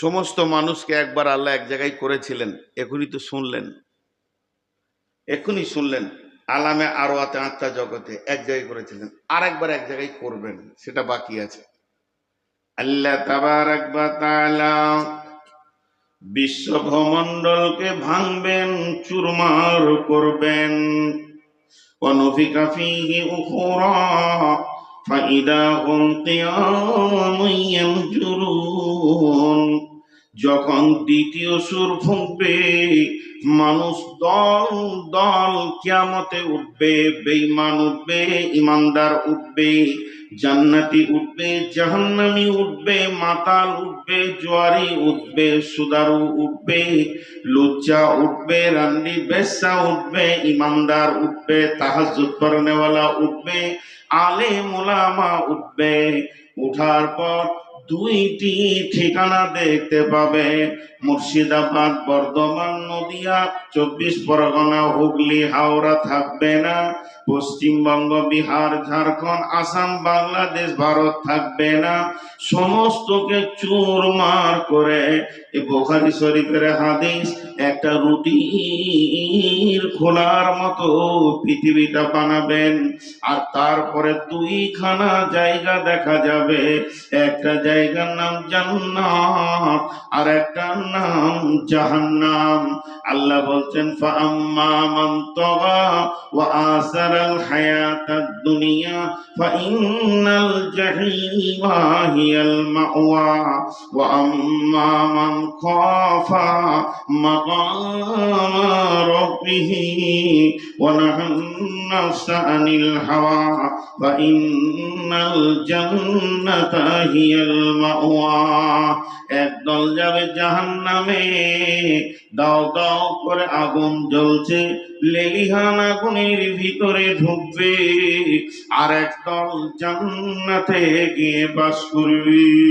সমস্ত মানুষকে একবার আল্লাহ এক জায়গায় করেছিলেন, এখনই তো শুনলেন। এখনই শুনলেন, আলামে আরও আতে আত্মা জগতে এক জায়গায় করেছিলেন আর একবার এক জায়গায় করবেন, সেটা বাকি আছে। আল্লাহ তাবার একবার বিশ্ব ভ্রমণ্ডলকে ভাঙবেন, চুরমার করবেন। অনুফিকাফি উখরা فإذا هم قيام ينجرون যখন দ্বিতীয় সুর ফুঁকবে মানুষ দল দল কিয়ামতে উঠবে বেঈমান উঠবে ইমানদার উঠবে জান্নাতি উঠবে, জাহান্নামি উঠবে, মাতাল উঠবে, জোয়ারি উঠবে, সুদারু উঠবে, লুচ্চা উঠবে, রান্ডি বেসা উঠবে ইমানদার উঠবে তাহাজুদ করনেওয়ালা উঠবে আলে মোলামা উঠবে। উঠার পর দুইটি ঠিকানা দেখতে পাবে। মুর্শিদাবাদ, বর্ধমান, নদিয়া, চব্বিশ পরগনা, হুগলি, হাওড়া থাকবে না। পশ্চিমবঙ্গ, বিহার, ঝাড়খণ্ড, আসাম, বাংলাদেশ, ভারত থাকবে না। সমস্তকে চুরমার করে এ বোখারি শরীফের হাদিস একটা রুটির খোলার মতো পৃথিবীটা বানাবেন। আর তারপরে দুইখানা জায়গা দেখা যাবে। একটা জায়গার নাম জান্নাত আর একটা নাম জাহান্নাম। আল্লাহ বলছেন ফাআম্মা মান তাগা ওয়া আসারাল হায়াতাদ দুনিয়া ফাইন্নাল জাহিমা হিয়াল মাওয়া ওয়া আম্মা মান খাফা মাকামা রাব্বিহি ওয়া নাহান্না আনিল হাওয়া ফাইন্নাল জান্নাতা হিয়াল মাওয়া একদল যাবে জাহান্নামে, দাও দাও আগুন জ্বলছে, লেলিহান আগুনের ভিতরে ঢুকবে। আর জান্নাতে গিয়ে বাস করবে।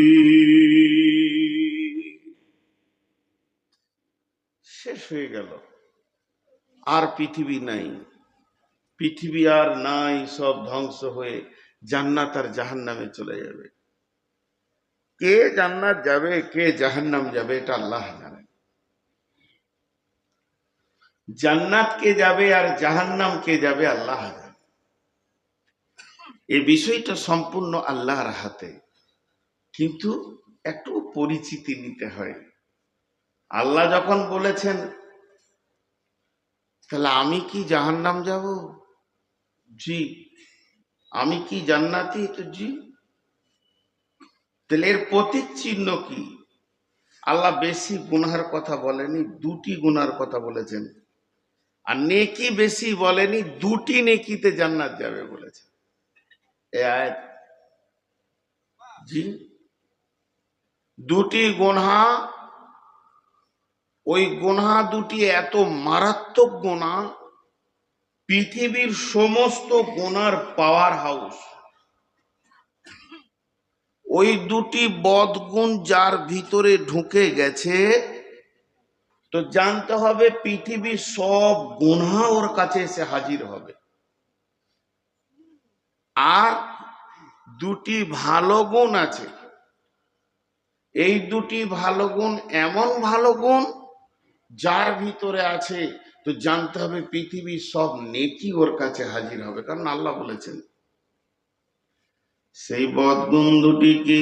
শেষ হয়ে গেল। আর পৃথিবী নাই। পৃথিবী আর নাই, সব ধ্বংস হয়ে জান্নাত আর জাহান্নামে চলে যাবে। কে জান্নাত যাবে, কে জাহান্নাম যাবে, এটা আল্লাহ জান্নাত কে যাবে আর জাহান্নাম কে যাবে, আল্লাহ এই বিষয়টা সম্পূর্ণ আল্লাহর হাতে। কিন্তু একটু পরিচিতি নিতে হয়। আল্লাহ যখন বলেছেন, তাহলে আমি কি জাহান্নাম যাব? জি। আমি কি জান্নাতি? তো জি। তাহলে এর প্রতীক চিহ্ন কি? আল্লাহ বেশি গুনার কথা বলেনি দুটি গুনার কথা বলেছেন। আর নেকি বেশি বলেনি, দুটি নেকিতে জান্নাত যাবে বলেছে। জি। দুটি গুনহা ওই গুনহা দুটি এত মারাত্মক গোনা, পৃথিবীর সমস্ত গোনার পাওয়ার হাউস ওই দুটি বদগুণ যার ভিতরে ঢুকে গেছে তো জানতে হবে পৃথিবীর সব গুনহা ওর কাছে এসে হাজির হবে। আর দুটি ভালো গুণ আছে। এই দুটি ভালো গুণ এমন ভালো গুণ যার ভিতরে আছে, তো জানতে হবে পৃথিবীর সব নেকি ওর কাছে হাজির হবে, কারণ আল্লাহ বলেছেন। সেই বদগুণ দুটি কি?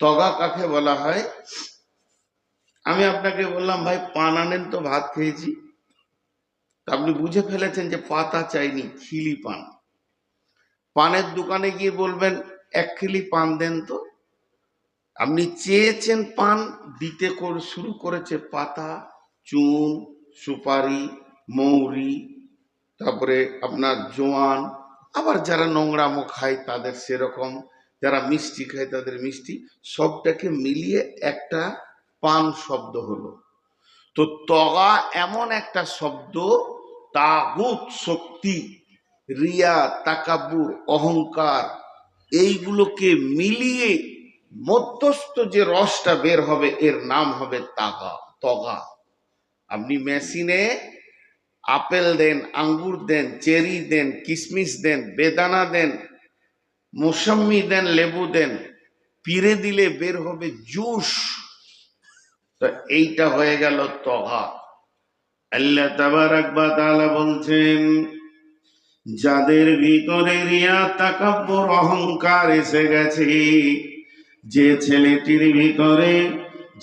তগা কাকে বলা হয়? আমি আপনাকে বললাম, ভাই, পান আনেন তো, ভাত খেয়েছি। আপনি বুঝে ফেলেছেন যে পাতা চাইনি, খিলি পান। পানের দোকানে গিয়ে বলবেন, এক খিলি পান দেন তো। আপনি চেয়েছেন পান দিতে করে শুরু করেছে পাতা, চুন, সুপারি, মৌরি, তারপরে আপনার জোয়ান। আবার যারা নোংরামো খায়, তাদের সেরকম যারা মিষ্টি খায় তাদের মিষ্টি। সবটাকে মিলিয়ে একটা পান শব্দ হলো। তো তগা এমন একটা শব্দ, তাগুত, শক্তি, রিয়া, তাকাবুর, অহংকার, এইগুলোকে মিলিয়ে মধ্যস্থ যে রসটা বের হবে, এর নাম হবে তাগা, তগা। আপনি মেশিনে আপেল দেন, আঙ্গুর দেন, চেরি দেন কিশমিশ দেন, বেদানা দেন মৌসম্মি দেন, লেবু দেন পিড়ে দিলে বের হবে জুস। তো এইটা হয়ে গেল তহা আল্লাহ তাবারাক বা তাআলা বলছেন, যাদের ভিতরে রিয়া, তাকাব্বুর অহংকার এসে গেছে, যে ছেলেটির ভিতরে,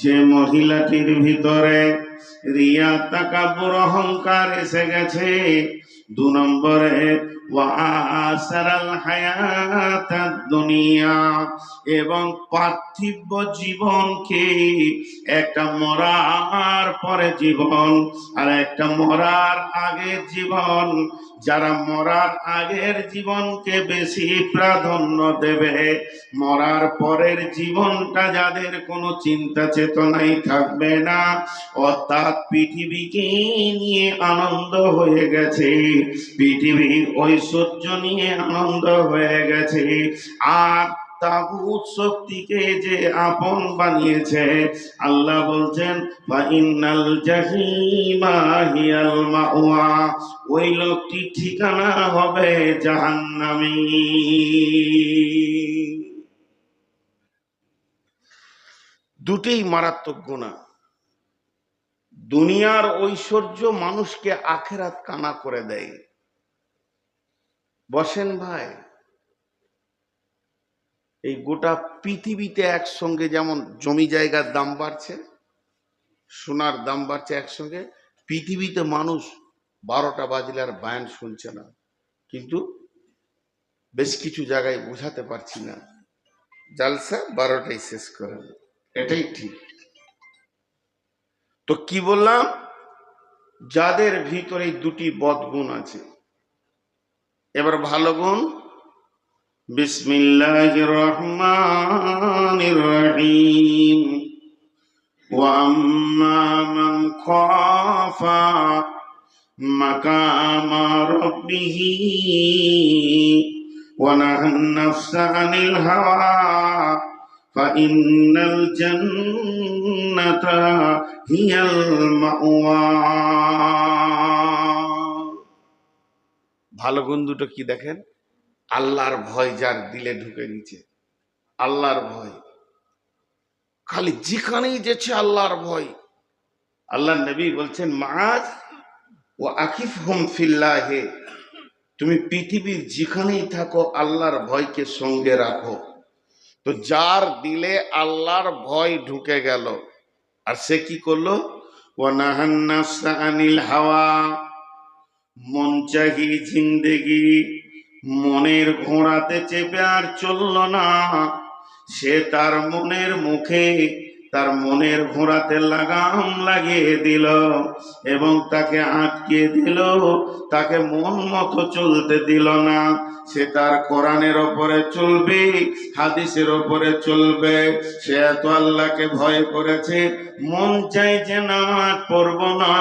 যে মহিলাটির ভিতরে রিয়া, তাকাব্বুর অহংকার এসে গেছে, দু নম্বরে এবং পার্থিব জীবনকে একটা মরার পরে জীবন আর একটা মরার আগের জীবন। যারা মরার আগের জীবনকে বেশি প্রাধান্য দেবে, মরার পরের জীবনটা যাদের কোনো চিন্তা চেতনাই থাকবে না, অর্থাৎ পৃথিবীকে নিয়ে আনন্দ হয়ে গেছে। পৃথিবীর ঐশ্বর্য নিয়ে আনন্দ হয়ে গেছে। আর তাগুত শক্তিকে যে আপন বানিয়েছে, আল্লাহ বলছেন মাওয়া ওই লোকটি ঠিকানা হবে দুটেই মারাত্মক গুণা দুনিয়ার ঐশ্বর্য মানুষকে আখেরাত কানা করে দেয়। বসেন ভাই। এই গোটা পৃথিবীতে একসঙ্গে যেমন জমি জায়গার দাম বাড়ছে, সোনার দাম বাড়ছে একসঙ্গে, পৃথিবীতে মানুষ বারোটা বাজলে আর বায়ান শুনছে না। কিন্তু বেশ কিছু জায়গায় বোঝাতে পারছি না। জালসা বারোটাই শেষ করে এটাই ঠিক। তো কি বললাম? যাদের ভিতরে দুটি বদগুণ আছে এবার ভালো গুণ বিসমিল্লাহ রহমান রহিম وأما من خاف مقام ربه ونهى النفس عن الهوى فإن الجنة هي المأوى ভালো গুণ দুটো কি দেখেন? আল্লাহর ভয় যার দিলে ঢুকে নিচে। আল্লাহর ভয়। খালি যেখানেই যেছে আল্লাহর ভয়। আল্লাহ নবী বলছেন মাজ ও আকিফ হোম ফিল্লাহে। তুমি পৃথিবীর যেখানেই থাকো, আল্লাহর ভয়কে সঙ্গে রাখো। তো যার দিলে আল্লাহর ভয় ঢুকে গেল। আর সে কি করল? ও নাহান্নাফসা আনিল হাওয়া। মন চাহি জিন্দেগি মনের ঘোড়াতে চেপে আর চলল না। সে তার মনের মুখে তার মনের ঘোড়াতে লাগাম লাগিয়ে দিল এবং তাকে আটকে দিল। তাকে মন মতো চলতে দিল না। সে তার কোরআনের ওপরে চলবে, হাদিসের ওপরে চলবে। সে এত আল্লাহকে ভয় করেছে, মন চাই যে নামাজ পড়ব না।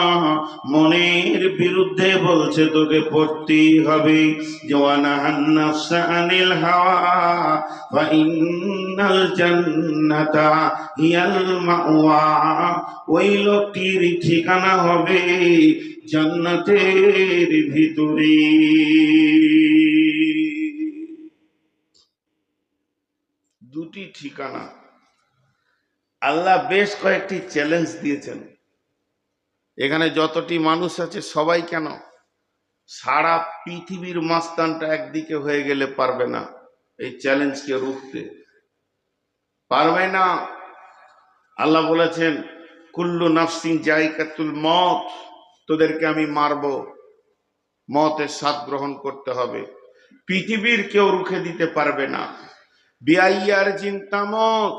মনের বিরুদ্ধে বলছে, তোকে পড়তেই হবে। জওয়ানা হাওয়া, ফা ইন্নাল জান্নাতা হিয়াল ওই লোকটির ঠিকানা হবে জান্নাতের ভিতরে। দুটি ঠিকানা। আল্লাহ বেশ কয়েকটি চ্যালেঞ্জ দিয়েছেন। এখানে যতটি মানুষ আছে, সবাই কেন? সারা পৃথিবীর মাস্তানটা একদিকে হয়ে গেলে পারবে না এই চ্যালেঞ্জকে রুখতে। পারবে না আল্লাহ বলেছেন, কুল্লু নাফসিং জাইকাতুল মত তোদেরকে আমি মারব। মতের স্বাদ গ্রহণ করতে হবে। পৃথিবীর কেউ রুখে দিতে পারবে না। বিআইয়ার চিন্তামত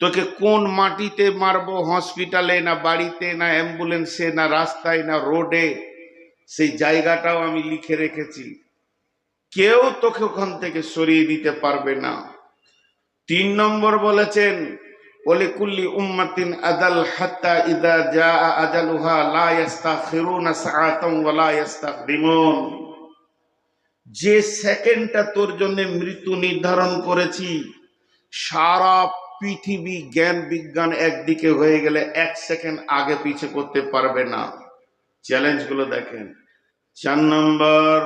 তোকে কোন মাটিতে মারবো? হসপিটালে না বাড়িতে, না অ্যাম্বুলেন্সে, না রাস্তায়, না রোডে? সেই জায়গাটাও আমি লিখে রেখেছি। কেউ তোকে ওখান থেকে সরিয়ে দিতে পারবে না। তিন নম্বর বলেছেন ওলিকুল্লি উম্মাতিন আদাল হাত্তা ইদা জা আজালুহা লা ইয়াস্তাখিরুনা সাআতাম ওয়া লা যে সেকেন্ডটা তোর জন্য মৃত্যু নির্ধারণ করেছি, সারা পৃথিবী জ্ঞান বিজ্ঞান একদিকে হয়ে গেলে এক সেকেন্ড আগে পিছে করতে পারবে না। চ্যালেঞ্জগুলো দেখেন। চার নম্বর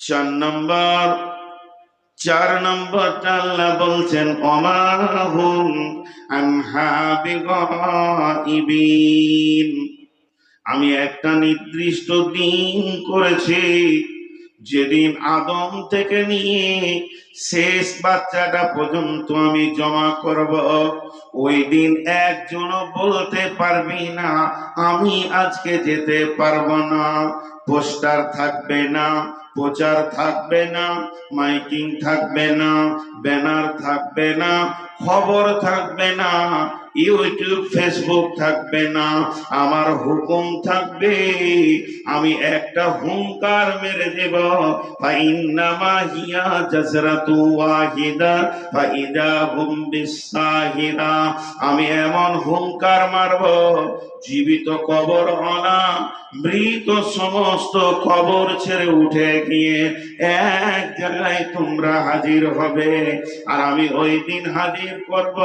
চার নম্বর চার নম্বরটা আল্লাহ বলছেন আমি একটা নির্দিষ্ট দিন করেছি, যেদিন আদম থেকে নিয়ে শেষ বাচ্চাটা পর্যন্ত আমি জমা করব। ওই দিন একজনও বলতে পারবি না, আমি আজকে যেতে পারব না, পোস্টার থাকবে না প্রচার থাকবে না মাইকিং থাকবে না ব্যানার থাকবে না খবর থাকবে না ইউটিউব ফেসবুক থাকবে না, আমার হুকুম থাকবে, আমি একটা হুঙ্কার মেরে দেব। আমি এমন হুঙ্কার মারব, জীবিত কবর অনা, মৃত সমস্ত কবর ছেড়ে উঠে গিয়ে এক জায়গায় তোমরা হাজির হবে। আর আমি ওই দিন হাজির করব,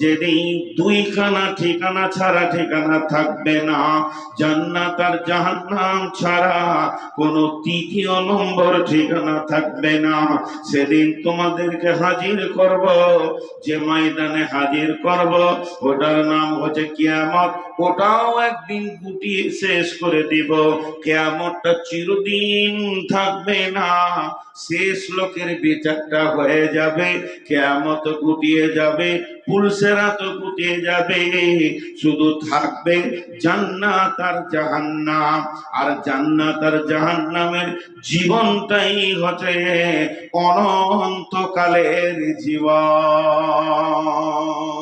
যেদিন দুইখানা ঠিকানা ছাড়া ঠিকানা থাকবে না। জান্নাত আর জাহান্নাম ছাড়া কোনো তৃতীয় নম্বর ঠিকানা থাকবে না। সেদিন তোমাদেরকে হাজির করব, যে ময়দানে হাজির করব। ওটার নাম হচ্ছে কিয়ামত। ওটাও একদিন গুটিয়ে শেষ করে দিব। কেয়ামতটা চিরদিন থাকবে না। শেষ লোকের বিচারটা হয়ে যাবে, কেয়ামত গুটিয়ে যাবে। পুলসেরা তো গুটিয়ে যাবে। শুধু থাকবে জান্নাত আর জাহান্নাম। আর জান্নাত আর জাহান্নামের জীবনটাই হচ্ছে অনন্তকালের জীবন।